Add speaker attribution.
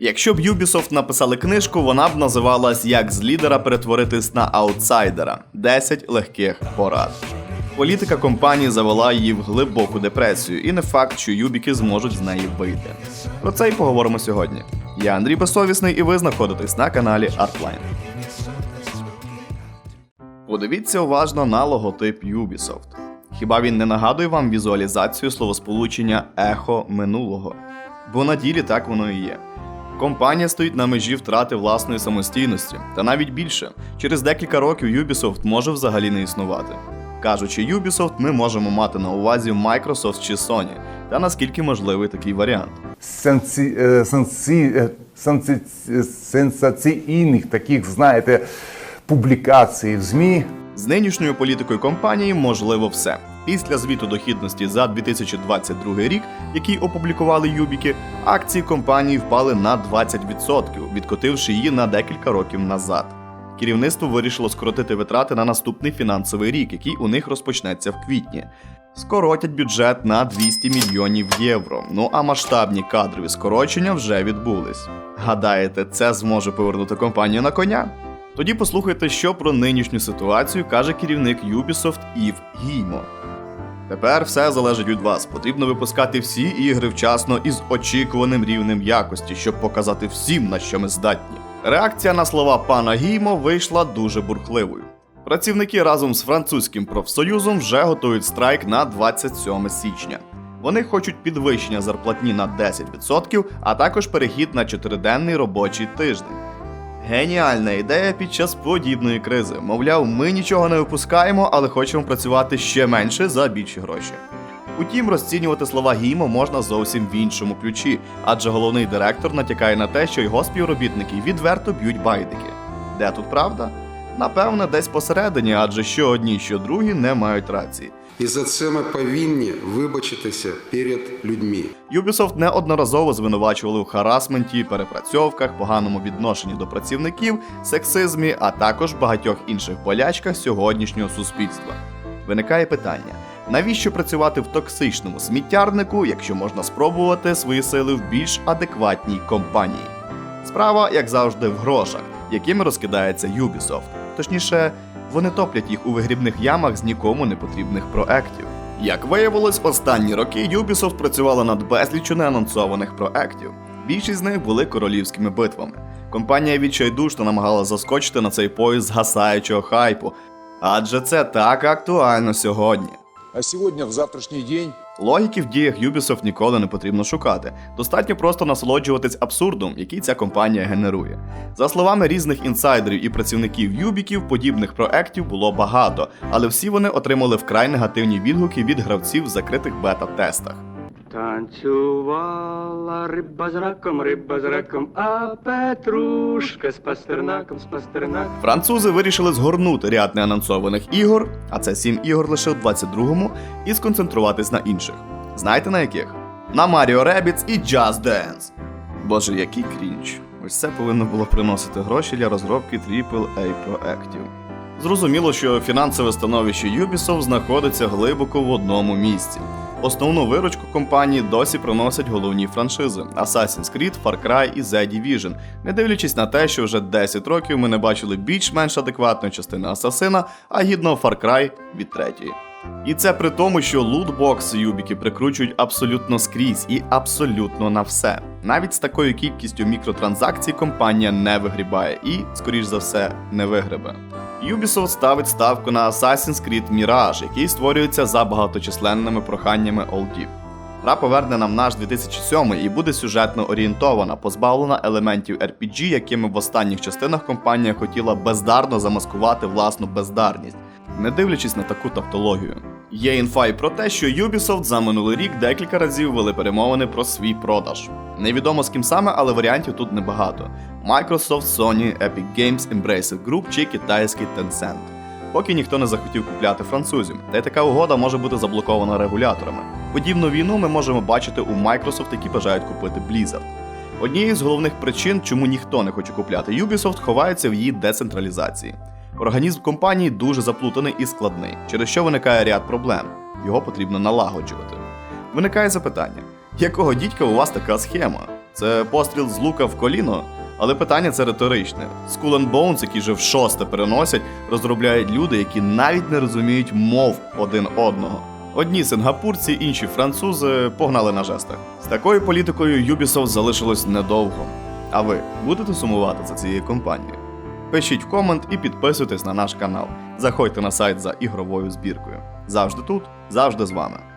Speaker 1: Якщо б Ubisoft написали книжку, вона б називалась Як з лідера перетворитись на аутсайдера 10 легких порад. Політика компанії завела її в глибоку депресію, і не факт, що юбіки зможуть з неї вийти. Про це й поговоримо сьогодні. Я Андрій Безсовісний, і ви знаходитесь на каналі Artline. Подивіться уважно на логотип Ubisoft. Хіба він не нагадує вам візуалізацію словосполучення ехо минулого? Бо на ділі так воно і є. Компанія стоїть на межі втрати власної самостійності, та навіть більше, через декілька років Ubisoft може взагалі не існувати. Кажучи Ubisoft, ми можемо мати на увазі Microsoft чи Sony, та наскільки можливий такий варіант.
Speaker 2: сенсі, е, сенсі, е, сенсі, сенсаційних таких, знаєте, публікацій в ЗМІ.
Speaker 1: З нинішньою політикою компанії можливо все. Після звіту дохідності за 2022 рік, який опублікували Юбіки, акції компанії впали на 20%, відкотивши її на декілька років назад. Керівництво вирішило скоротити витрати на наступний фінансовий рік, який у них розпочнеться в квітні. Скоротять бюджет на 200 мільйонів євро. Ну а масштабні кадрові скорочення вже відбулись. Гадаєте, це зможе повернути компанію на коня? Тоді послухайте, що про нинішню ситуацію каже керівник Ubisoft Ів Гіймо. Тепер все залежить від вас. Потрібно випускати всі ігри вчасно і з очікуваним рівнем якості, щоб показати всім, на що ми здатні. Реакція на слова пана Гіймо вийшла дуже бурхливою. Працівники разом з французьким профсоюзом вже готують страйк на 27 січня. Вони хочуть підвищення зарплатні на 10%, а також перехід на чотириденний робочий тиждень. Геніальна ідея під час подібної кризи. Мовляв, ми нічого не випускаємо, але хочемо працювати ще менше за більші гроші. Утім, розцінювати слова Гімо можна зовсім в іншому ключі, адже головний директор натякає на те, що його співробітники відверто б'ють байдики. Де тут правда? Напевне, десь посередині, адже що одні, що другі не мають рації.
Speaker 3: І за це ми повинні вибачитися перед людьми.
Speaker 1: Ubisoft неодноразово звинувачували у харасменті, перепрацьовках, поганому відношенні до працівників, сексизмі, а також багатьох інших болячках сьогоднішнього суспільства. Виникає питання: навіщо працювати в токсичному сміттярнику, якщо можна спробувати свої сили в більш адекватній компанії? Справа, як завжди, в грошах, якими розкидається Ubisoft. Точніше, вони топлять їх у вигрібних ямах з нікому не потрібних проектів. Як виявилось, останні роки Ubisoft працювала над безліччю неанонсованих проектів. Більшість з них були королівськими битвами. Компанія відчайдушно намагалася заскочити на цей поїзд згасаючого хайпу, адже це так актуально сьогодні.
Speaker 4: А сегодня, в завтрашний день,
Speaker 1: Логіки в діях Ubisoft ніколи не потрібно шукати. Достатньо просто насолоджуватись абсурдом, який ця компанія генерує. За словами різних інсайдерів і працівників Юбіків, подібних проектів було багато, але всі вони отримали вкрай негативні відгуки від гравців в закритих бета-тестах.
Speaker 5: Танцювала риба з раком, риба з раком, а Петрушка з пастернаком, з пастернаком.
Speaker 1: Французи вирішили згорнути ряд неанонсованих ігор, а це 7 ігор лише в 22-му, і сконцентруватись на інших. Знаєте на яких? На Mario Rabbids і Just Dance. Боже, який крінж. Ось це повинно було приносити гроші для розробки AAA проектів. Зрозуміло, що фінансове становище Ubisoft знаходиться глибоко в одному місці. Основну виручку компанії досі приносять головні франшизи Assassin's Creed, Far Cry і The Division, не дивлячись на те, що вже 10 років ми не бачили більш-менш адекватної частини Асасина, а гідного Far Cry від третьої. І це при тому, що лутбокси Юбіки прикручують абсолютно скрізь і абсолютно на все. Навіть з такою кількістю мікротранзакцій компанія не вигрібає і, скоріш за все, не вигребе. Ubisoft ставить ставку на Assassin's Creed Mirage, який створюється за багаточисленними проханнями олдів. Гра поверне нам наш 2007 і буде сюжетно орієнтована, позбавлена елементів RPG, якими в останніх частинах компанія хотіла бездарно замаскувати власну бездарність, не дивлячись на таку тавтологію. Є інфа й про те, що Ubisoft за минулий рік декілька разів вели перемовини про свій продаж. Невідомо з ким саме, але варіантів тут небагато: Microsoft, Sony, Epic Games, Embracer Group чи китайський Tencent. Поки ніхто не захотів купляти французів, та й така угода може бути заблокована регуляторами. Подібну війну ми можемо бачити у Microsoft, які бажають купити Blizzard. Однією з головних причин, чому ніхто не хоче купляти Ubisoft, ховається в її децентралізації. Організм компанії дуже заплутаний і складний, через що виникає ряд проблем. Його потрібно налагоджувати. Виникає запитання: якого дідька у вас така схема? Це постріл з лука в коліно, але питання це риторичне. Skull and Bones, які вже в шосте переносять, розробляють люди, які навіть не розуміють мов один одного. Одні сингапурці, інші французи погнали на жестах. З такою політикою Ubisoft залишилось недовго. А ви будете сумувати за цією компанією? Пишіть комент і підписуйтесь на наш канал. Заходьте на сайт за ігровою збіркою. Завжди тут, завжди з вами.